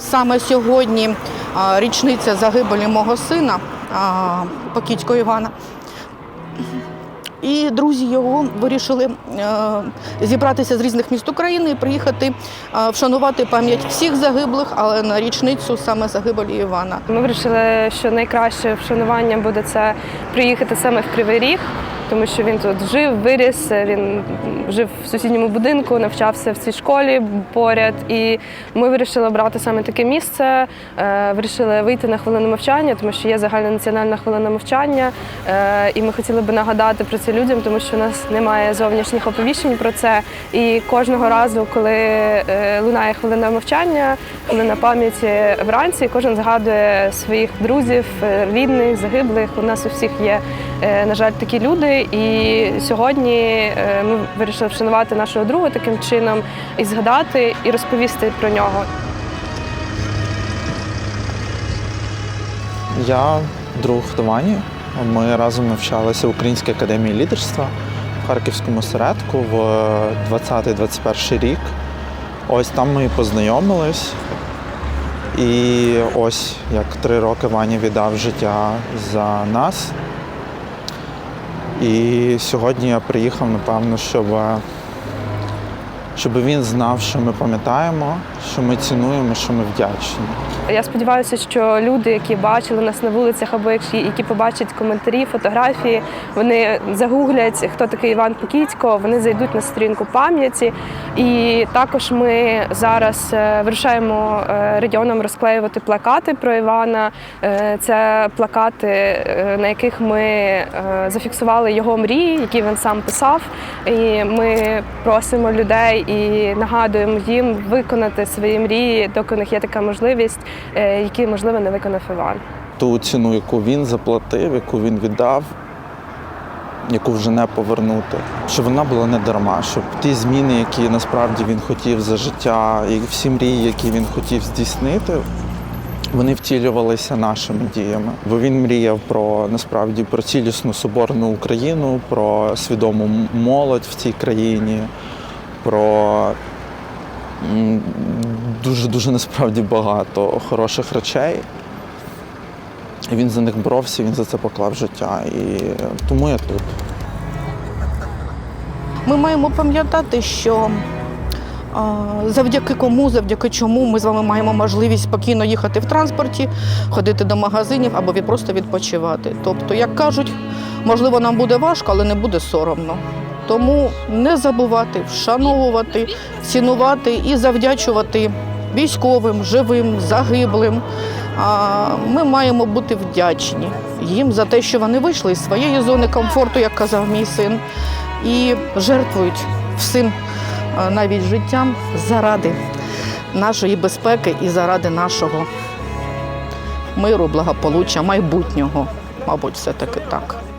Саме сьогодні річниця загибелі мого сина а, Івана. І друзі його вирішили е, зібратися з різних міст України і приїхати е, вшанувати пам'ять всіх загиблих, але на річницю саме загибелі Івана. Ми вирішили, що найкраще вшанування буде це приїхати саме в Кривий Ріг, тому що він тут жив, виріс, він жив в сусідньому будинку, навчався в цій школі поряд. І ми вирішили обрати саме таке місце. е, Вирішили вийти на хвилину мовчання, тому що є загальнонаціональна хвилина мовчання. Е, І ми хотіли би нагадати про це людям, тому що у нас немає зовнішніх оповіщень про це. І кожного разу, коли е, лунає хвилина мовчання, хвилина пам'яті вранці, кожен згадує своїх друзів, е, рідних, загиблих. У нас у всіх є, е, на жаль, такі люди. І сьогодні е, ми вирішили вшанувати нашого друга таким чином і згадати, і розповісти про нього. Я друг Довані. Ми разом навчалися в Українській академії лідерства в Харківському осередку в 20-21 рік. Ось там ми і познайомились. І ось як три роки Ваня віддав життя за нас. І сьогодні я приїхав, напевно, щоб, щоб він знав, що ми пам'ятаємо, що ми цінуємо, що ми вдячні. Я сподіваюся, що люди, які бачили нас на вулицях або які, побачать коментарі, фотографії, вони загуглять, хто такий Іван Покітько, вони зайдуть на сторінку пам'яті. І також ми зараз е, вирушаємо е, регіоном розклеювати плакати про Івана. Е, Це плакати, на яких ми зафіксували його мрії, які він сам писав. І ми просимо людей і нагадуємо їм виконати свої мрії, доки у них є така можливість, е, які можливо не виконав Іван. ту ціну, яку він заплатив, яку він віддав, яку вже не повернути, щоб вона була не дарма, щоб ті зміни, які насправді він хотів за життя, і всі мрії, які він хотів здійснити, вони втілювалися нашими діями. Бо він мріяв про насправді про цілісну соборну Україну, про свідому молодь в цій країні, про дуже дуже насправді багато хороших речей. І він за них боровся, він за це поклав життя. І тому я тут. Ми маємо пам'ятати, що а, завдяки кому, завдяки чому ми з вами маємо можливість спокійно їхати в транспорті, ходити до магазинів або просто відпочивати. Тобто, як кажуть, можливо, нам буде важко, але не буде соромно. Тому не забувати, вшановувати, цінувати і завдячувати військовим, живим, загиблим. Ми маємо бути вдячні їм за те, що вони вийшли із своєї зони комфорту, як казав мій син, і жертвують всім, навіть життям, заради нашої безпеки і заради нашого миру, благополуччя, майбутнього. Мабуть, все таки так.